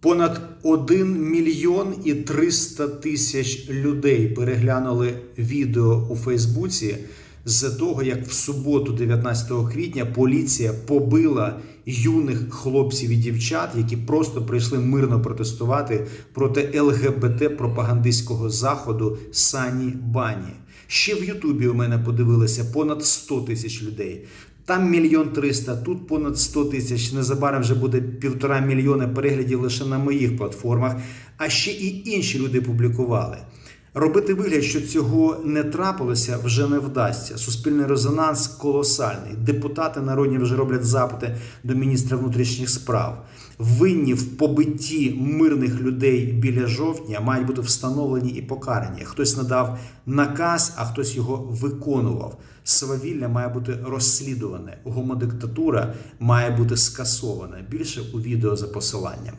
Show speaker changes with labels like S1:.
S1: Понад 1 мільйон і 300 тисяч людей переглянули відео у Фейсбуці з того, як в суботу, 19 квітня, поліція побила юних хлопців і дівчат, які просто прийшли мирно протестувати проти ЛГБТ пропагандистського заходу Сані Бані. Ще в Ютубі у мене подивилося понад 100 тисяч людей. Там мільйон триста, тут понад 100 тисяч. Незабаром вже буде півтора мільйона переглядів лише на моїх платформах. А ще і інші люди публікували. Робити вигляд, що цього не трапилося, вже не вдасться. Суспільний резонанс колосальний. Депутати народні вже роблять запити до міністра внутрішніх справ. Винні в побитті мирних людей біля жовтня мають бути встановлені і покарані. Хтось надав наказ, а хтось його виконував. Свавілля має бути розслідуване. Гомодиктатура має бути скасована. Більше у відео за посиланням.